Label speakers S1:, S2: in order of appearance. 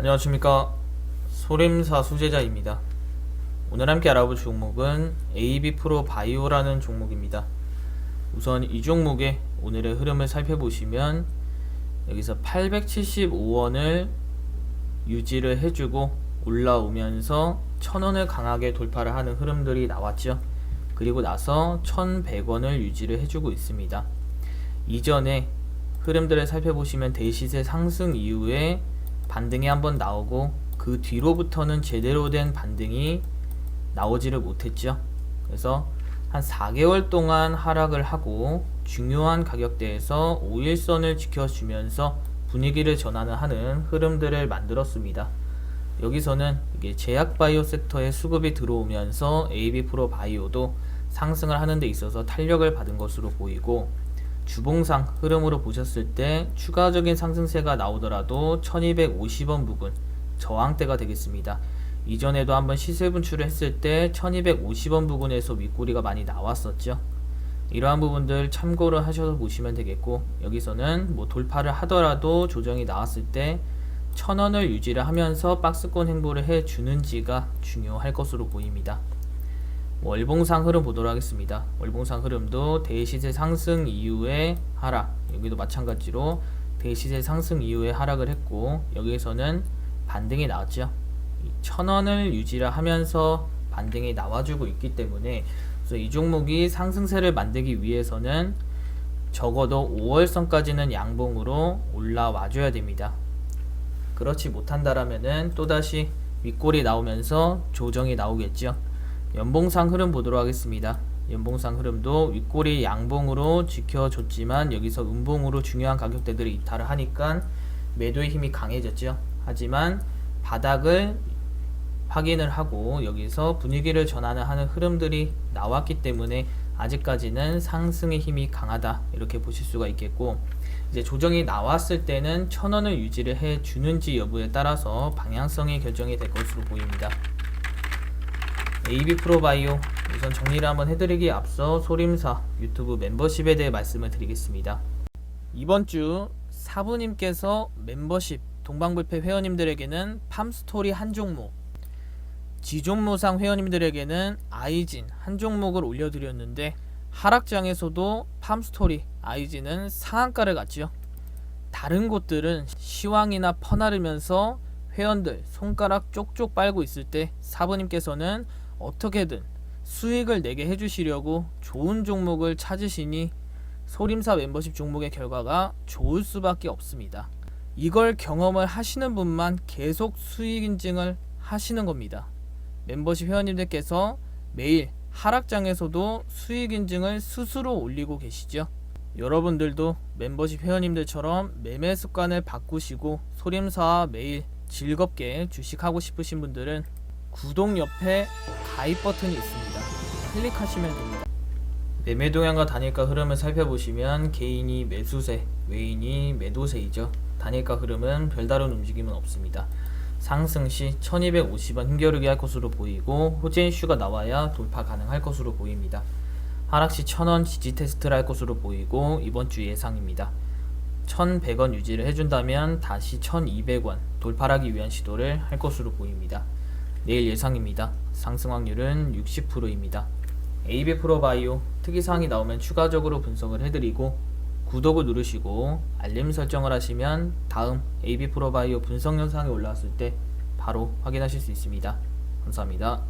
S1: 안녕하십니까. 소림사 수제자입니다. 오늘 함께 알아볼 종목은 AB 프로 바이오라는 종목입니다. 우선 이 종목의 오늘의 흐름을 살펴보시면 여기서 875원을 유지를 해주고 올라오면서 1000원을 강하게 돌파를 하는 흐름들이 나왔죠. 그리고 나서 1100원을 유지를 해주고 있습니다. 이전에 흐름들을 살펴보시면 대시세 상승 이후에 반등이 한번 나오고 그 뒤로부터는 제대로 된 반등이 나오지를 못했죠. 그래서 한 4개월 동안 하락을 하고 중요한 가격대에서 5일선을 지켜주면서 분위기를 전환을 하는 흐름들을 만들었습니다. 여기서는 이게 제약 바이오 섹터에 수급이 들어오면서 AB 프로 바이오도 상승을 하는 데 있어서 탄력을 받은 것으로 보이고 주봉상 흐름으로 보셨을 때 추가적인 상승세가 나오더라도 1250원 부근 저항대가 되겠습니다. 이전에도 한번 시세 분출을 했을 때 1250원 부근에서 윗꼬리가 많이 나왔었죠. 이러한 부분들 참고를 하셔서 보시면 되겠고 여기서는 뭐 돌파를 하더라도 조정이 나왔을 때 1000원을 유지를 하면서 박스권 행보를 해 주는지가 중요할 것으로 보입니다. 월봉상 흐름 보도록 하겠습니다. 월봉상 흐름도 대시세 상승 이후에 하락 여기도 마찬가지로 대시세 상승 이후에 하락을 했고 여기에서는 반등이 나왔죠. 1000원을 유지를 하면서 반등이 나와주고 있기 때문에 그래서 이 종목이 상승세를 만들기 위해서는 적어도 5월선까지는 양봉으로 올라와 줘야 됩니다. 그렇지 못한다라면은 또다시 윗골이 나오면서 조정이 나오겠죠. 연봉상 흐름 보도록 하겠습니다. 연봉상 흐름도 윗골이 양봉으로 지켜줬지만 여기서 음봉으로 중요한 가격대들이 이탈을 하니까 매도의 힘이 강해졌죠. 하지만 바닥을 확인을 하고 여기서 분위기를 전환을 하는 흐름들이 나왔기 때문에 아직까지는 상승의 힘이 강하다 이렇게 보실 수가 있겠고 이제 조정이 나왔을 때는 천 원을 유지를 해 주는지 여부에 따라서 방향성이 결정이 될 것으로 보입니다. AB 프로바이오 우선 정리를 한번 해드리기에 앞서 소림사 유튜브 멤버십에 대해 말씀을 드리겠습니다. 이번 주 사부님께서 멤버십 동방불패 회원님들에게는 팜스토리 한 종목 지종모상 회원님들에게는 아이진 한 종목을 올려드렸는데 하락장에서도 팜스토리 아이진은 상한가를 갔지요. 다른 곳들은 시황이나 퍼나르면서 회원들 손가락 쪽쪽 빨고 있을 때 사부님께서는 어떻게든 수익을 내게 해주시려고 좋은 종목을 찾으시니 소림사 멤버십 종목의 결과가 좋을 수밖에 없습니다. 이걸 경험을 하시는 분만 계속 수익 인증을 하시는 겁니다. 멤버십 회원님들께서 매일 하락장에서도 수익 인증을 스스로 올리고 계시죠. 여러분들도 멤버십 회원님들처럼 매매 습관을 바꾸시고 소림사와 매일 즐겁게 주식하고 싶으신 분들은 구독 옆에 가입 버튼이 있습니다. 클릭하시면 됩니다. 매매 동향과 단일가 흐름을 살펴보시면 개인이 매수세, 외인이 매도세이죠. 단일가 흐름은 별다른 움직임은 없습니다. 상승 시 1250원 힘겨루기 할 것으로 보이고 호재 이슈가 나와야 돌파 가능할 것으로 보입니다. 하락 시 1000원 지지 테스트를 할 것으로 보이고 이번 주 예상입니다. 1100원 유지를 해준다면 다시 1200원 돌파하기 위한 시도를 할 것으로 보입니다. 내일 예상입니다. 상승 확률은 60%입니다. AB 프로 바이오 특이사항이 나오면 추가적으로 분석을 해드리고 구독을 누르시고 알림 설정을 하시면 다음 AB 프로바이오 분석 영상이 올라왔을 때 바로 확인하실 수 있습니다. 감사합니다.